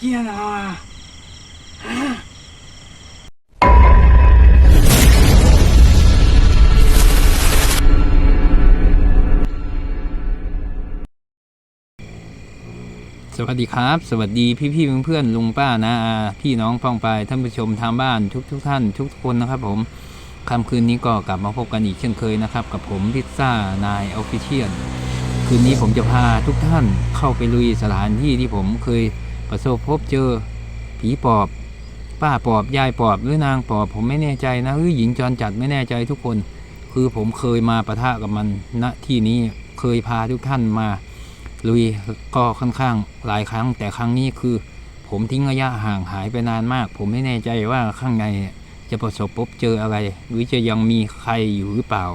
เกียนะสวัสดีครับ สวัสดีพี่พี่เพื่อนเพื่อนลุงป้านะาพี่น้องฟ้องไปท่านผู้ชมทางบ้านทุกทุกท่าน ทุกคนนะครับผมค่ำคืนนี้ก็กลับมาพบกันอีกเช่นเคยนะครับ กับผมพิซซ่านายออฟฟิเชียนคืนนี้ผมจะพาทุกท่านเข้าไปลุยสถานที่ที่ผมเคย ประสบพบเจอ ผีปอบ ป้าปอบยายปอบหรือนางปอบ ผมไม่แน่ใจนะหรือหญิงจรจัดไม่แน่ใจทุกคน คือผมเคยมาประทะกับมันณที่นี้เคยพาทุกท่านมาลุยก็ค่อนข้างหลายครั้ง แต่ครั้งนี้คือ ผมทิ้งระยะห่างหายไปนานมาก ผมไม่แน่ใจว่าข้างในจะประสบพบเจออะไร หรือจะยังมีใครอยู่หรือเปล่า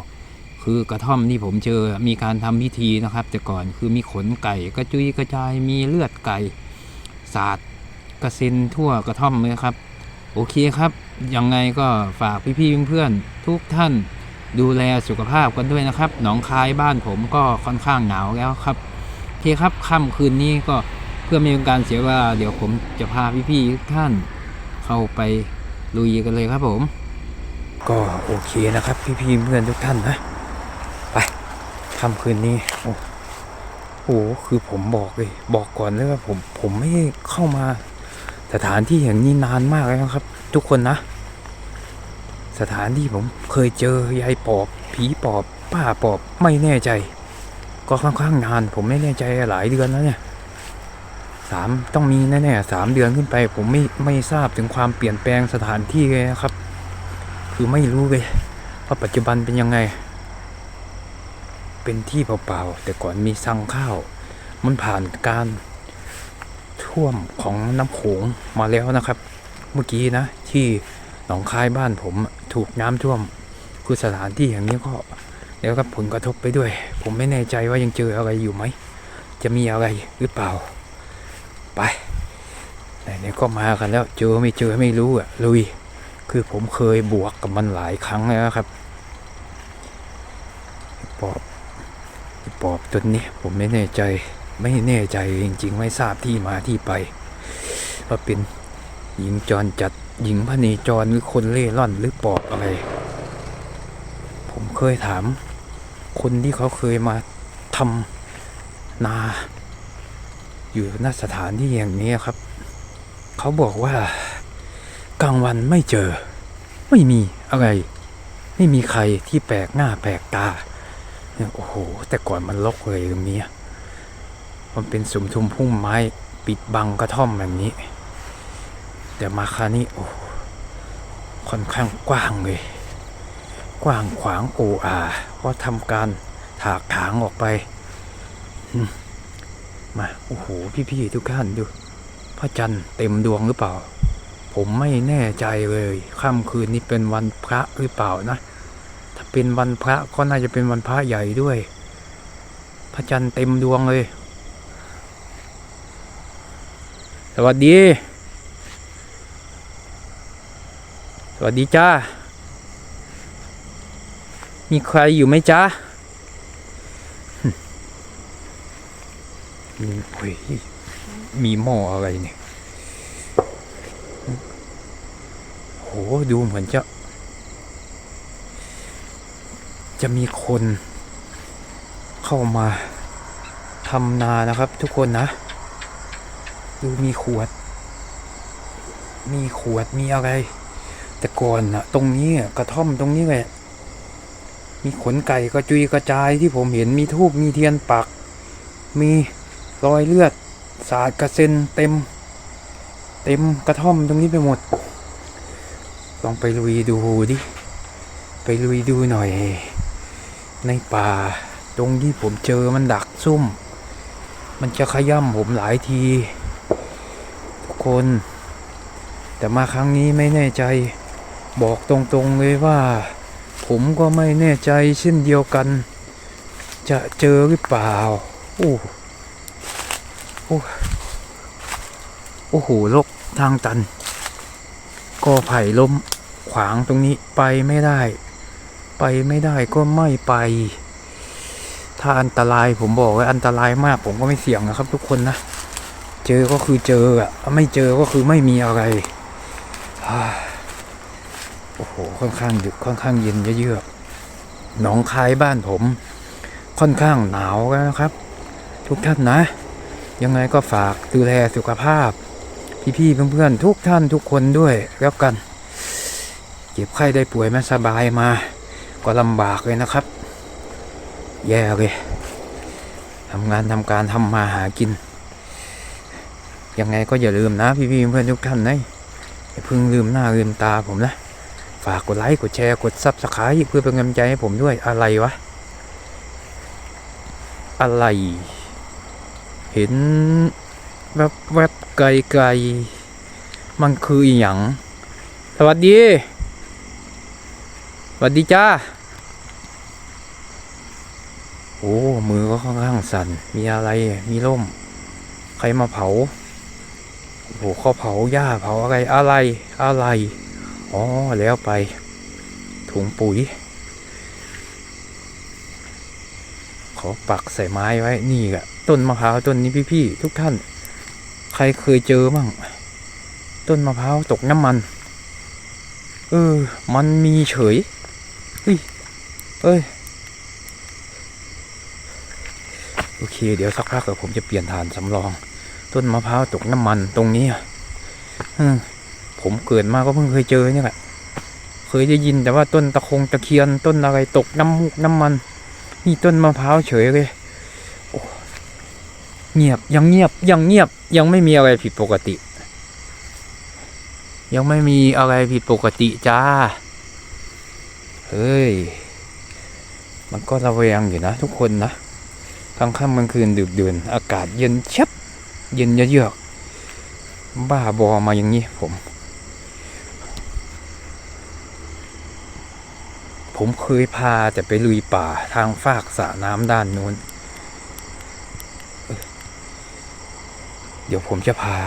คือกระท่อมที่ผมเจอมีการทำพิธีนะครับ แต่ก่อนคือมีขนไก่กระจุยกระจายมีเลือดไก่ สาดกระซ็นทั่วกระท่อมเลยครับ โอเคครับ ยังไงก็ฝากพี่ๆเพื่อนๆทุกท่านดูแลสุขภาพกันด้วยนะครับ หนองคายบ้านผมก็ค่อนข้างหนาวแล้วครับโอเคครับค่ำคืนนี้ก็เพื่อไม่เป็นการเสียเวลาเดี๋ยวผมจะพาพี่ๆทุกท่านเข้าไปลุยกันเลยครับผม ก็โอเคนะครับ พี่ๆเพื่อนทุกท่านนะ ไปค่ำคืนนี้โอ้ โหคือผมบอกเลยบอกก่อนเลยว่าผมผมไม่เข้ามาสถานที่อย่างนี้นานมากแล้วครับ ทุกคนนะ สถานที่ผมเคยเจอยายปอบ ผีปอบ ป้าปอบไม่แน่ใจ ก็ค่อนข้างนาน ผมไม่แน่ใจหลายเดือนแล้วเนี่ยสามต้องมีแน่ๆสามเดือนขึ้นไป ผมไม่ไม่ทราบถึงความเปลี่ยนแปลงสถานที่เลยนะครับ คือไม่รู้เลยว่าปัจจุบันเป็นยังไง เป็นที่เปล่าๆ แต่ก่อนมีสังข้าว มันผ่านการท่วมของน้ำโขงมาแล้วนะครับ เมื่อกี้นะที่หนองคายบ้านผมถูกน้ำท่วม คือสถานที่อย่างนี้ก็แล้วก็ผลกระทบไปด้วย ผมไม่แน่ใจว่ายังเจออะไรอยู่ไหม จะมีอะไรหรือเปล่า ไปไหนๆก็มากันแล้ว เจอไม่เจอไม่รู้อะลุย คือผมเคยบวกกับมันหลายครั้งแล้วครับปอบ ปอบตัวนี้ผมไม่แน่ใจไม่แน่ใจจริงๆ ไม่ทราบที่มาที่ไป ว่าเป็นหญิงจรจัดหญิงพเนจรหรือคนเล่ร่อนหรือปอบอะไร ผมเคยถาม คนที่เขาเคยมาทำนา อยู่ณสถานที่อย่างนี้ครับ เขาบอกว่ากลางวันไม่เจอ ไม่มีอะไร ไม่มีใครที่แปลกหน้าแปลกตา เนี่ยโอ้โห แต่ก่อนมันลกเลยตรงนี้ มันเป็นสุมทุมพุ่มไม้ปิดบังกระท่อมแบบนี้ แต่มาครานี้โอ้ค่อนข้างกว้างเลย กว้างขวางโออาเพราะทำการถากถางออกไป มา โอ้โห พี่ๆทุกท่านดู พระจันทร์เต็มดวงหรือเปล่า ผมไม่แน่ใจเลย ค่ำคืนนี้เป็นวันพระหรือเปล่านะ เป็นวันพระก็น่าจะเป็นวันพระใหญ่ด้วย พระจันทร์เต็มดวงเลย สวัสดี สวัสดีจ้า มีใครอยู่ไหมจ๊ะมีโอ้ยมีหม้ออะไรเนี่ยโหดูเหมือนจะ จะมีคนเข้ามาทำนานะครับ ทุกคนนะ ดูมีขวด มีขวดมีอะไร แต่ก่อนนะตรงนี้กระท่อมตรงนี้แหละมีขนไก่กระจุยกระจายที่ผมเห็นมีทูบมีเทียนปัก มีรอยเลือด สาดกระเซ็นเต็ม เต็มกระท่อมตรงนี้ไปหมด ลองไปลุยดูดิ ไปลุยดูหน่อย ในป่า ตรงที่ผมเจอมันดักซุ่ม มันจะขย่ำผมหลายที ทุกคน แต่มาครั้งนี้ไม่แน่ใจ บอกตรงๆเลยว่า ผมก็ไม่แน่ใจเช่นเดียวกัน จะเจอหรือเปล่า โอ้โอ้โอ้โหโลกทางตัน ก็ไผ่ล้มขวางตรงนี้ไปไม่ได้ ไปไม่ได้ก็ไม่ไป ถ้าอันตรายผมบอกว่าอันตรายมากผมก็ไม่เสี่ยงนะครับ ทุกคนนะ เจอก็คือเจออะไม่เจอก็คือไม่มีอะไรโอ้โหค่อนข้างดึกค่อนข้างเย็นเยือกหนองคายบ้านผม ค่อนข้างหนาวนนะครับ ทุกท่านนะ ยังไงก็ฝากดูแลสุขภาพ พี่ๆเพื่อนๆทุกท่านทุกคนด้วยแล้วกัน เจ็บไข้ได้ป่วยม่สบายมา ก็ลำบากเลยนะครับ แย่เลยทำงานทำการทำมาหากิน ยังไงก็อย่าลืมนะพี่ๆเพื่อนทุกท่านนะอย่าเพิ่งลืมหน้าลืมตาผมนะ ฝากกดไลค์กดแชร์กดซับสไครต์เพื่อเป็นกำลังใจให้ผมด้วยอะไรวะ อะไร เห็นแวบแวบๆไกลไกลๆมันคืออย่าง สวัสดี สวัสดีจ้า โอ้มือก็ค่อนข้างสั่น มีอะไรมีร่ม ใครมาเผาโอ้โหเขาเผาหญ้าเผาอะไรอะไรอะไรอ๋อแล้วไป ถุงปุ๋ยขอปักใส่ไม้ไว้นี่แหละต้นมะพร้าวต้นนี้พี่ๆทุกท่าน ใครเคยเจอมั่งต้นมะพร้าวตกน้ำมัน เออ มันมีเฉยเฮ้ยเอ้ย โอเค เดี๋ยวสักพักเดี๋ยวผมจะเปลี่ยนฐานสำรอง ต้นมะพร้าวตกน้ำมันตรงนี้อะผมเกิดมาก็เพิ่งเคยเจอเนี่ยแหละเคยได้ยินแต่ว่าต้นตะคงตะเคียนต้นอะไรตกน้ำมูกน้ำมัน นี่ต้นมะพร้าวเฉยเลยโอ้เงียบยังเงียบยังเงียบยังไม่มีอะไรผิดปกติ ยังไม่มีอะไรผิดปกติจ้า เฮ้ย มันก็ระแวงอยู่นะทุกคนนะ กลางค่ำกลางคืนดึกดื่น อากาศเย็นช็บเย็นเยือกบ้าบอมาอย่างนี้ผม ผมเคยพาแต่ไปลุยป่าทางฟากสระน้ำด้านนู้นเอ้ยเดี๋ยวผมจะพา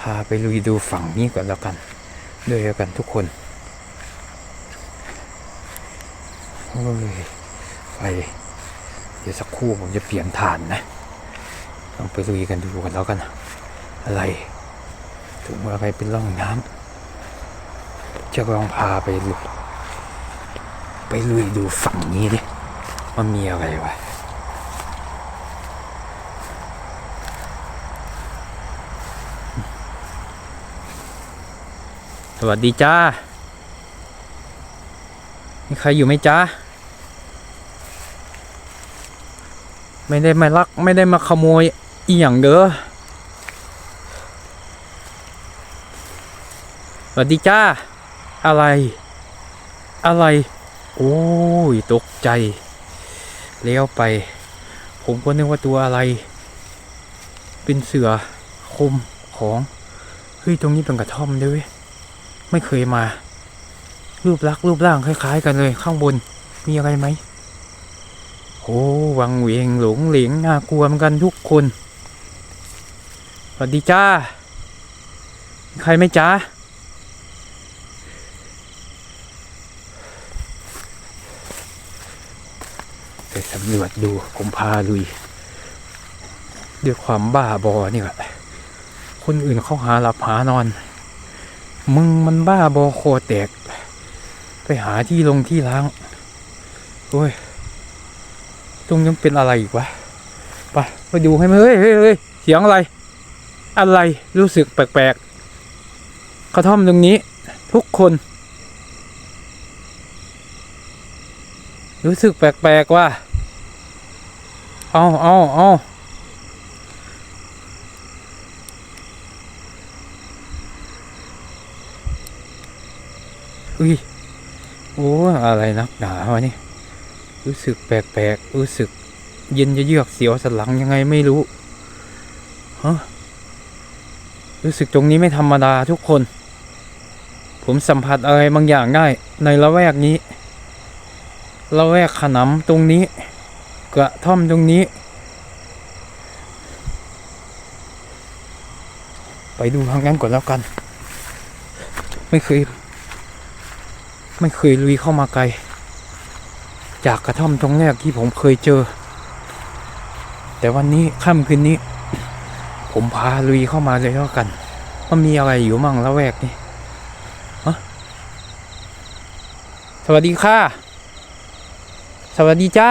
พาไปลุยดูฝั่งนี้ก่อนแล้วกัน ด้วยกันทุกคนโอ้ยไฟ เดี๋ยวสักครู่ผมจะเปลี่ยนฐานนะลองไปลุยกันดูกันแล้วกัน อะไรถุงอะไรเป็นร่องน้ำจะลองพาไปลุยไปลุยดูฝั่งนี้ดิว่ามีอะไรวะสวัสดีจ้า มีใครอยู่ไหมจ๊ะ ไม่ได้มาลักไม่ได้มาขโมยอีหยังเด้อสวัสดีจ้า อะไร อะไร โอ้ย ตกใจ เลี้ยวไป ผมก็นึกว่าตัวอะไร เป็นเสือคมของ เฮ้ย ตรงนี้เป็นกระท่อมด้วยเวยไม่เคยมา รูปลักษ์รูปร่างคล้าย ๆ กันเลยข้างบน มีอะไรไหม โอ้วังเวงหลงเหลงน่ากลัวเหมือนกันทุกคน สวัสดีจ้า ใครไหมจ้าไปสำรวจดูผมพาลุย ด้วยความบ้าบอนี่แหละคนอื่นเขาหาหลับหานอน มึงมันบ้าบอคอแตก ไปหาที่ลงที่ล้าง โอ้ย ตรงนี้นเป็นอะไรอีกวะไปไปดูให้มันเฮ้ยเฮ้ยเฮ้ยเสียงอะไร อะไรรู้สึกแปลกๆกระท่อมตรงนี้ ทุกคน รู้สึกแปลกๆว่าเอาเอาเอาอุ้ยโอ้อะไรนักหนาวะนี่ รู้สึกแปลกๆ รู้สึกเย็นจะเยือกเสียวสันหลังยังไงไม่รู้ฮะรู้สึกตรงนี้ไม่ธรรมดาทุกคน ผมสัมผัสอะไรบางอย่างได้ ในละแวกนี้ ละแวกขนำตรงนี้ กระท่อมตรงนี้ ไปดูทางนั้นก่อนแล้วกัน ไม่เคย ไม่เคยลุยเข้ามาไกล จากกระท่อมตรงแรกที่ผมเคยเจอ แต่วันนี้ค่ำคืนนี้ ผมพาลุยเข้ามาเลยแล้วกันว่ามีอะไรอยู่มั่งละแวกนี่ฮะสวัสดีค่ะ สวัสดีจ้า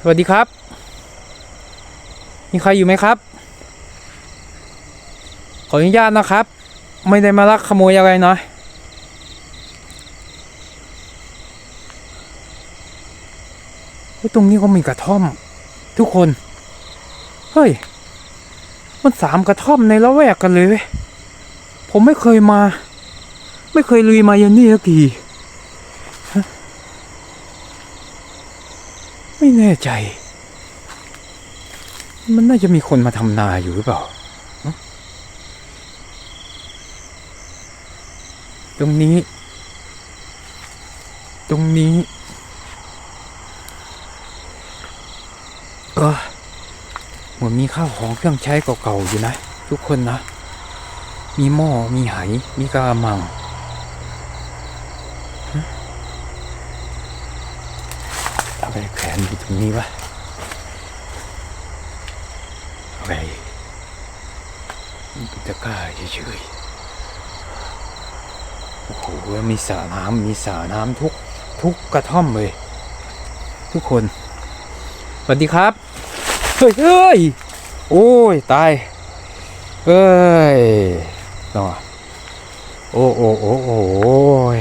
สวัสดีครับ มีใครอยู่ไหมครับ ขออนุญาตนะครับ ไม่ได้มาลักขโมยอะไรเนาะเฮ้ย ตรงนี้ก็มีกระท่อม ทุกคน เฮ้ย มันสามกระท่อมในละแวกกันเลยเว้ย ผมไม่เคยมา ไม่เคยลุยมายันนี่สักทีไม่แน่ใจ มันน่าจะมีคนมาทำนาอยู่หรือเปล่า ตรงนี้ ตรงนี้ เออเหมือนมีข้าวของเครื่องใช้เก่าๆอยู่นะ ทุกคนนะ มีหม้อมีไหมีกระมังฮะอะไรแขวนอยู่ตรงนี้วะอะไรมันเป็นตะกร้าเฉยๆโอ้โหมีสระน้ำมีสระน้ำทุกทุกกระท่อมเลย ทุกคน วัสดีครับ เฮ้ยเฮ้ยโอ้ย ตาย เอ้ยนอโอ้โอ้โอ้โอ้โอ้ย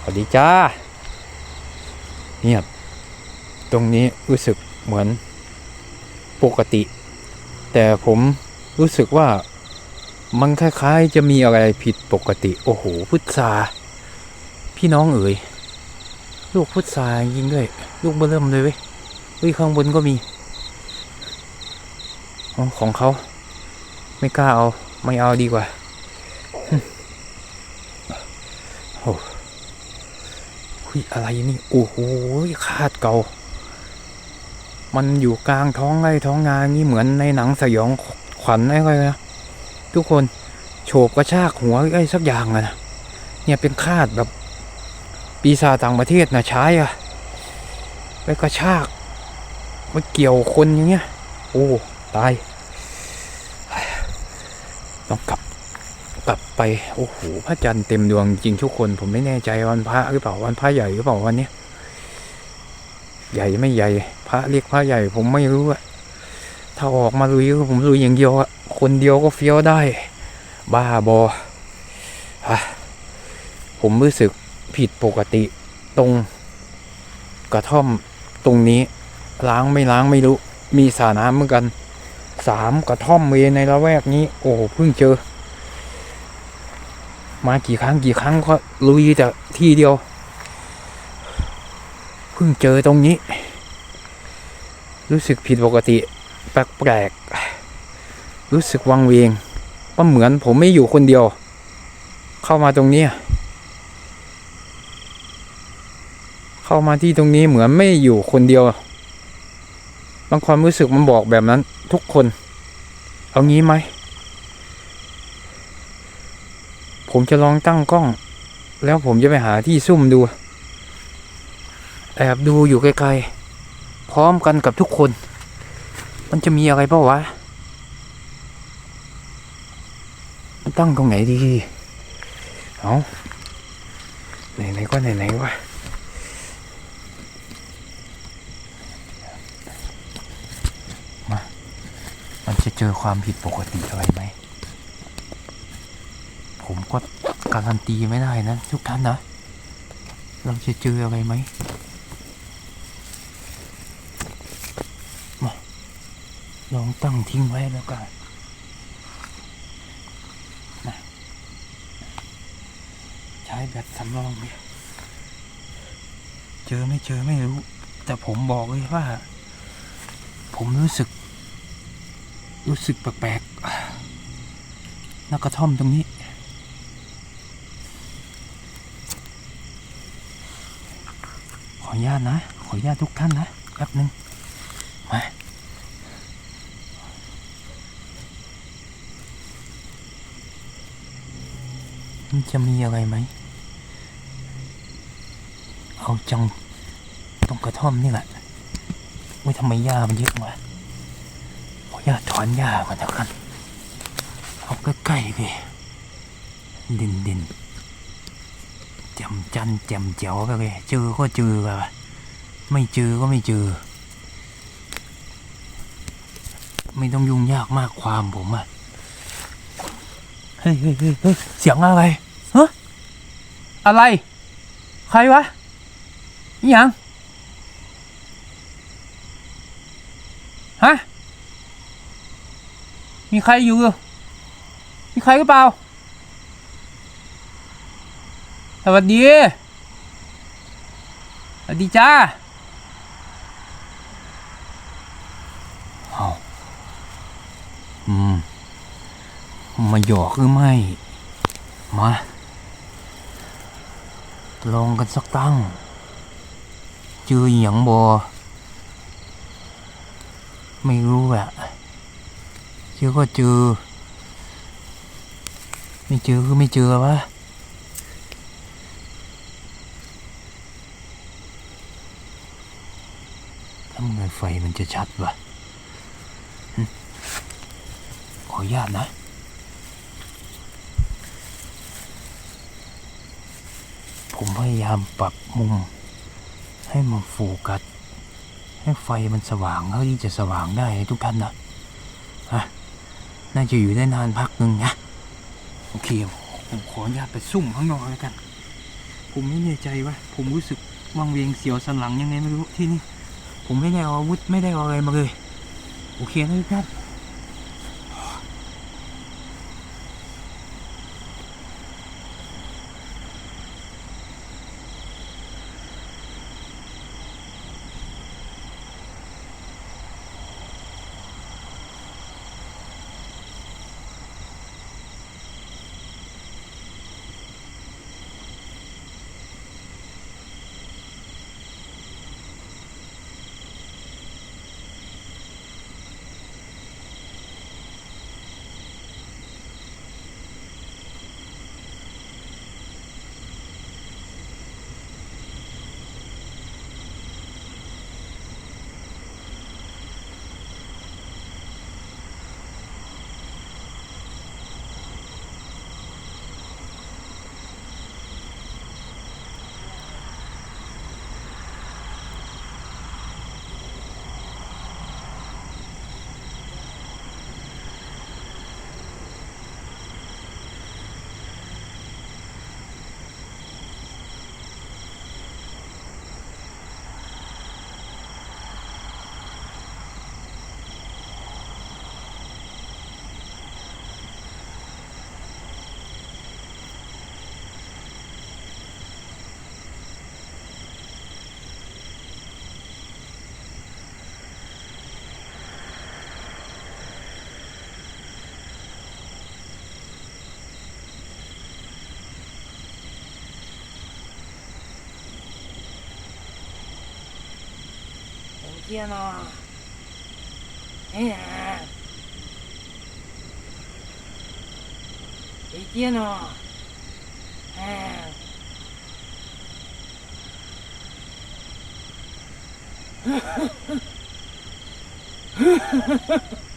สวัสดีจ้า เงียบ ตรงนี้รู้สึกเหมือนปกติ แต่ผมรู้สึกว่ามันคล้ายๆ จะมีอะไรผิดปกติ โอ้โห พุทธาพี่น้องเอ๋ย ลูกพุทธายิงด้วย ลูกเบอเริ่มเลยเว้ยเฮ้ยข้างบนก็มีอของเขา ไม่กล้าเอา ไม่เอาดีกว่าหึโอ้หุยอะไรนี่ โอ้โหคาดเก่า มันอยู่กลางท้องไร่ท้องนางี้เหมือนในหนังสยองขวัญอะไรนะทุกคนโฉบกระชากหัวไอ้สักอย่างอะนะเนี่ยเป็นคาดแบบ ปีศาจต่างประเทศนะใช้อะไปกระชากมาเกี่ยวคนอย่างเงี้ย โอ้ ตาย ต้องกลับกลับไป โอ้โห พระจันทร์เต็มดวงจริงทุกคน ผมไม่แน่ใจวันพระหรือเปล่า วันพระใหญ่หรือเปล่าวันเนี้ยใหญ่ไม่ใหญ่ พระเรียกพระใหญ่ ผมไม่รู้อะถ้าออกมาลุยผมลุยอย่างเดียวอะคนเดียวก็เฟี้ยวได้ บ้าบอฮะผมรู้สึก ผิดปกติตรงกระท่อมตรงนี้ ล้างไม่ล้างไม่รู้ มีสรน้ำเหมือนกันสามกระท่อมเวในละแวกนี้ โอ้เพิ่งเจอ มากี่ครั้งกี่ครั้งก็ลุยแต่ที่เดียว เพิ่งเจอตรงนี้ รู้สึกผิดปกติ แปลกๆรู้สึกวังเวงว่าเหมือนผมไม่อยู่คนเดียว เข้ามาตรงนี้ เข้ามาที่ตรงนี้เหมือนไม่อยู่คนเดียว บางความรู้สึกมันบอกแบบนั้น ทุกคน เอางี้ไหม ผมจะลองตั้งกล้อง แล้วผมจะไปหาที่ซุ่มดู แอบดูอยู่ไกลๆ พร้อมกันกับทุกคน มันจะมีอะไรเปล่าวะ มันตั้งตรงไหนดี เอาไหนๆก็ไหนๆวะ จะเจอความผิดปกติอะไรไหม ผมก็การันตีไม่ได้นะทุกท่านนะ เราจะเจออะไรไหมมาลองตั้งทิ้งไว้แล้วกันนะใช้แบตสำรองเนี่ยเจอไม่เจอไม่รู้ แต่ผมบอกเลยว่า ผมรู้สึก รู้สึกแปลกๆนักกระท่อมตรงนี้ ขออนุญาตนะ ขออนุญาตทุกท่านนะแป๊บหนึ่งมาจะมีอะไรไหม เอาจังตรงกระท่อมนี่แหละ ไม่ทำไมหญ้ามันเยอะมาขอ หญ้าถอนหญ้ามาแล้วกันเอาใกล้ๆเลยดินดินจมจันจมเจ๋วไปเลยเจอก็เจอแบบไม่เจอก็ไม่เจอ ไม่ต้องยุ่งยากมากความผมอะเฮ้ยเฮ้ยเฮ้ยเสียงอะไรฮะอะไร ใครวะอหยัง ฮะ มีใครอยู่ มีใครหรือเปล่า สวัสดี สวัสดีจ้าเอาอืม มาหยอกหรือไม่ มา ลองกันสักตั้ง เจออหย่างบอไม่รู้อะเจ อก็เจอ ไม่เจอคือไม่เจอวะทำไงไฟมันจะชัดวะขออนุญาตนะผมพยายามปรับมุม ให้มันโฟกัสให้ไฟมันสว่างเท่าที่จะสว่างได้ทุกท่านนะฮะ น่าจะอยู่ได้นานพักหนึ่งนะโอเคผมขออนุญาตไปซุ่มข้างนอกแล้วกัน ผมไม่แน่ใจว่าผมรู้สึกวังเวงเสียวสันหลังยังไงไม่รู้ที่นี่ ผมไม่ได้เอาอาวุธไม่ได้เอาอะไรมาเลย โอเคนะ きやな。いいね。行きやなええふっふっ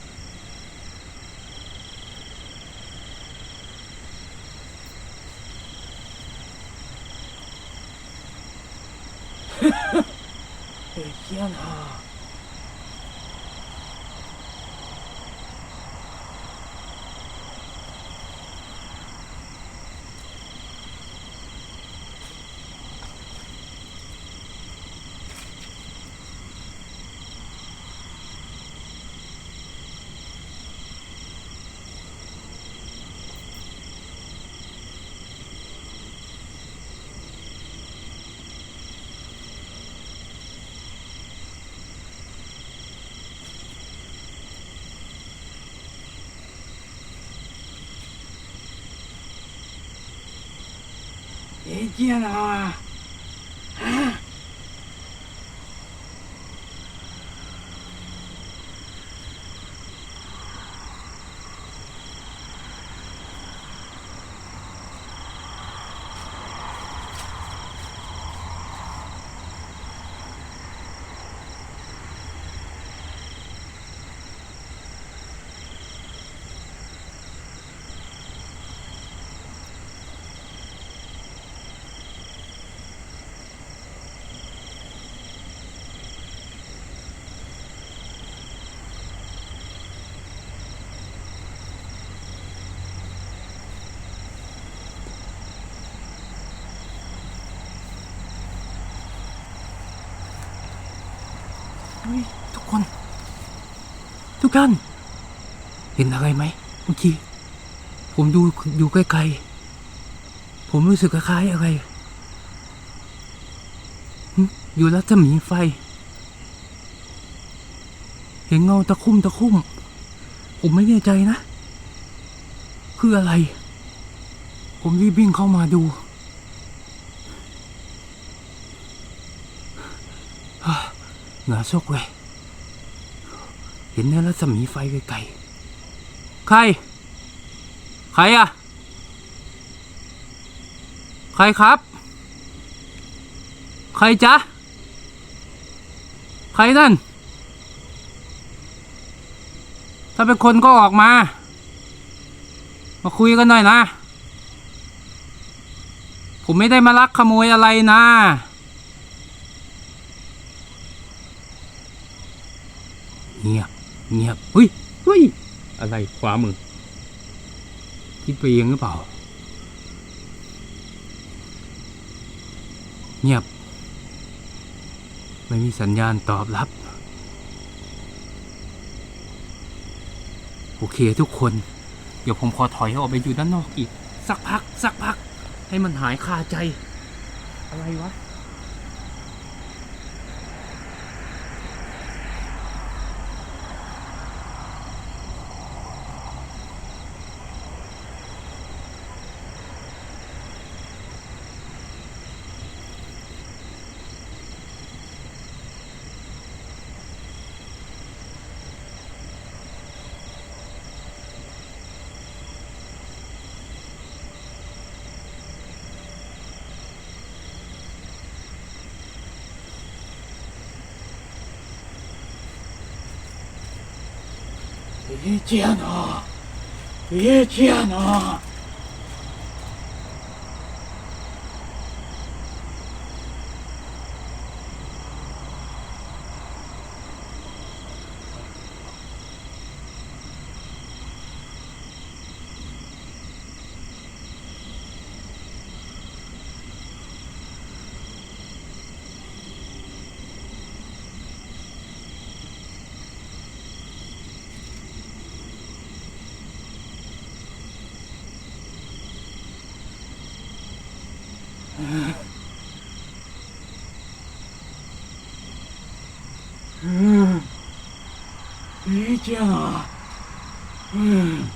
敵やな。 ทุกท่าน เห็นอะไรไหมเมื่อกี้ ผมดูอยู่ไกลๆ ผมรู้สึกคล้ายๆอะไร อยู่รัศมีไฟ เห็นเงาตะคุ่มตะคุ่ม ผมไม่แน่ใจนะ คืออะไร ผมรีบวิ่งเข้ามาดูเหงื่อซกเลย เห็นในรัศมีไฟไกลๆ ใคร ใครอะใครครับ ใครจ๊ะ ใครนั่น ถ้าเป็นคนก็ออกมา มาคุยกันหน่อยนะ ผมไม่ได้มาลักขโมยอะไรนะ เงียบ เงียบเฮ้ยเฮ้ยอะไรขวามือ คิดไปเองหรือเปล่า เงียบ ไม่มีสัญญาณตอบรับ โอเคทุกคน เดี๋ยวผมขอถอยออกไปอยู่ด้านนอกอีก สักพัก สักพัก ให้มันหายคาใจ อะไรวะ 家やの家やのうん。いいじゃん。うん。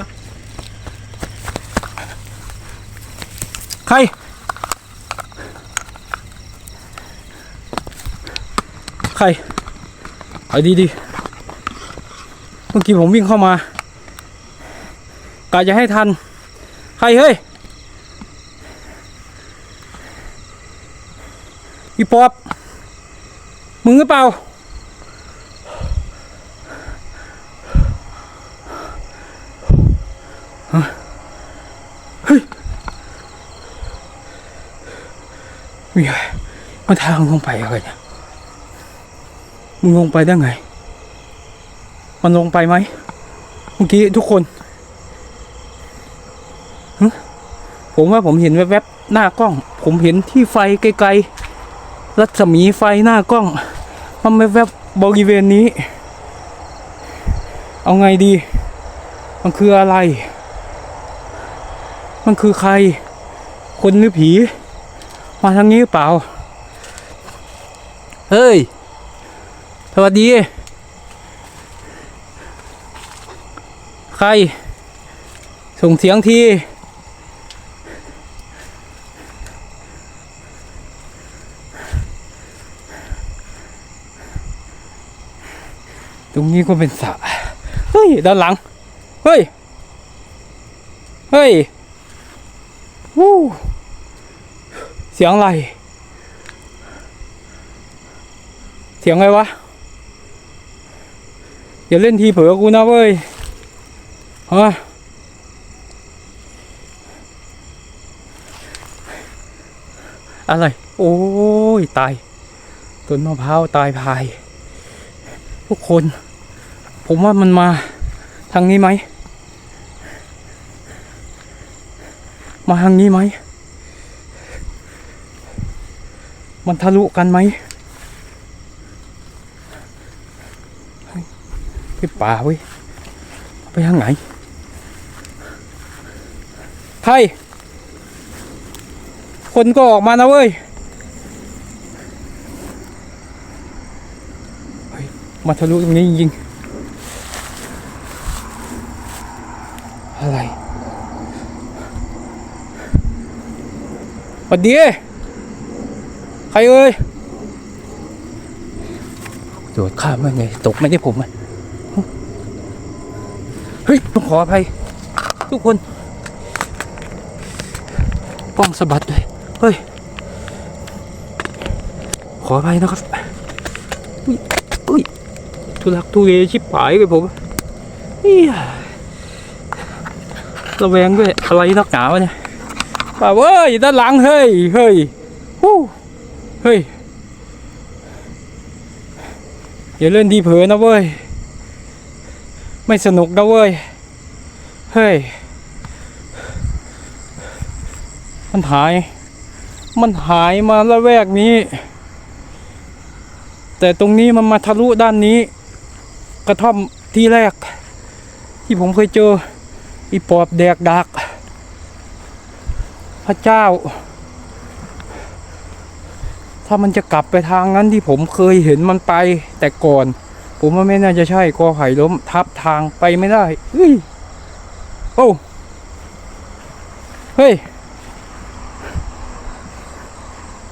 วะใครใครเอาดีดีเมื่อกี้ผมวิ่งเข้ามากะจะให้ทัน ใครเฮ้ยอีป๊อปมึงหรือเปล่า มีอะไร มันทางลงไปอะไรเนี่ยมึงลงไปได้ไง มันลงไปไหมเมื่อกี้ทุกคนผมว่าผมเห็นแวบๆหน้ากล้อง ผมเห็นที่ไฟไกลๆรัศมีไฟหน้ากล้อง มันแวบๆบริเวณนี้ เอาไงดี มันคืออะไร มันคือใคร คนหรือผี มาทางนี้หรือเปล่า เฮ้ย สวัสดี ใคร ส่งเสียงทีตรงนี้ก็เป็นสระเฮ้ย ด้านหลัง เฮ้ย เฮ้ย วู้ เสียงอะไร เสียงอะไรวะอย่าเล่นทีเผลอกูนะเว้ยฮะอะไร โอ้ย ตาย ต้นมะพร้าวตายพาย ทุกคน ผมว่ามันมาทางนี้ไหม มาทางนี้ไหม มันทะลุกันไหมเฮ้ยไปป่าเว้ยไปทางไหนใครคนก็ออกมานะเว้ยเฮ้ยมาทะลุตรงนี้จริงอะไรวัสดี ใครเอ่ยโดดข้ามมาไง ตกไม่ได้ผมอะ ฮ้ยต้องขออภัยทุกคน ป้องสะบัดเลยเฮ้ย ขออภัยนะครับอุ้ยอุ้ยทุลักทุเลชิบหายไปผมเฮียระแวงด้วยอะไรนักหนาวะเนี่ยป่าเว้ยด้านหลังเฮ้ยเฮ้ยฮู้เฮ้ยอย่าเล่นดีเผลอนะเว้ย ไม่สนุกนะเว้ย เฮ้ย มันหาย มันหายมาละแวกนี้ แต่ตรงนี้มันมาทะลุด้านนี้ กระท่อมที่แรก ที่ผมเคยเจอ อีปอบแดกดัก พระเจ้า ถ้ามันจะกลับไปทางนั้นที่ผมเคยเห็นมันไปแต่ก่อน ผมว่าไม่น่าจะใช่กอไผ่ล้มทับทางไปไม่ได้เฮ้ยโอ้เฮ้ย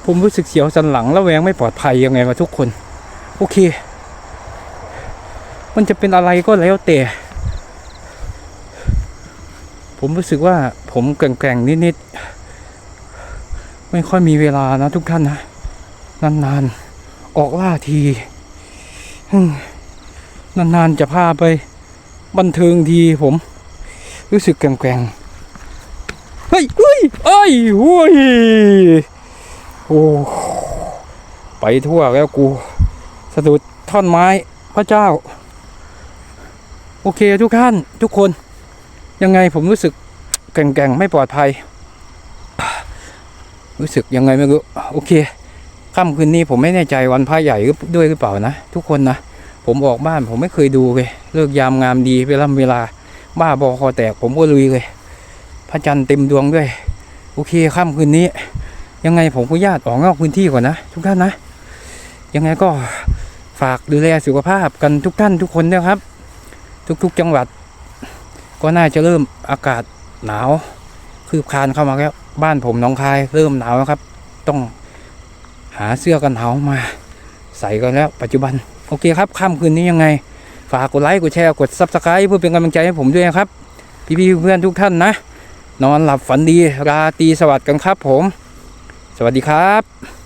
ผมรู้สึกเสียวสันหลังแล้วแวงไม่ปลอดภัยยังไงวะทุกคน โอเค มันจะเป็นอะไรก็แล้วแต่ ผมรู้สึกว่าผมแกร่งๆนิดๆ ไม่ค่อยมีเวลานะทุกท่านนะ นานๆ ออกล่าที อืม นานๆจะพาไปบันเทิงทีผม รู้สึกแกร่งๆเฮ้ยเฮ้ยเอ้ยโอ้ยโอ้ไปทั่วแล้วกูสะดุดท่อนไม้พระเจ้า โอเคทุกท่านทุกคน ยังไงผมรู้สึกแกร่งๆไม่ปลอดภัย รู้สึกยังไงไม่รู้ โอเคค่ำคืนนี้ผมไม่แน่ใจวันพระใหญ่ด้วยหรือเปล่านะ ทุกคนนะ ผมออกบ้านผมไม่เคยดูเลยเลิกยามงามดีเวลาเวลา บ้าบอคอแตกผมก็ลุยเลยพระจันทร์เต็มดวงด้วย โอเคค่ำคืนนี้ ยังไงผมก็ญาติออกนอกพื้นที่ก่อนนะ ทุกท่านนะ ยังไงก็ฝากดูแลสุขภาพกันทุกท่านทุกคนด้วยครับ ทุกๆจังหวัด ก็น่าจะเริ่มอากาศหนาว คืบคลานเข้ามาแล้วบ้านผมหน้องคาย เริ่มหนาวแล้วครับ ต้องหาเสื้อกันหนาวมา ใส่กันแล้วปัจจุบัน โอเคครับค่ำคืนนี้ยังไง ฝากกดไลค์กดแชร์กดซับสไครต์เพื่อเป็นกำลังใจให้ผมด้วยนะครับ พี่ๆเพื่อนทุกท่านนะ นอนหลับฝันดีราตรีสวัสดิ์กันครับผม สวัสดีครับ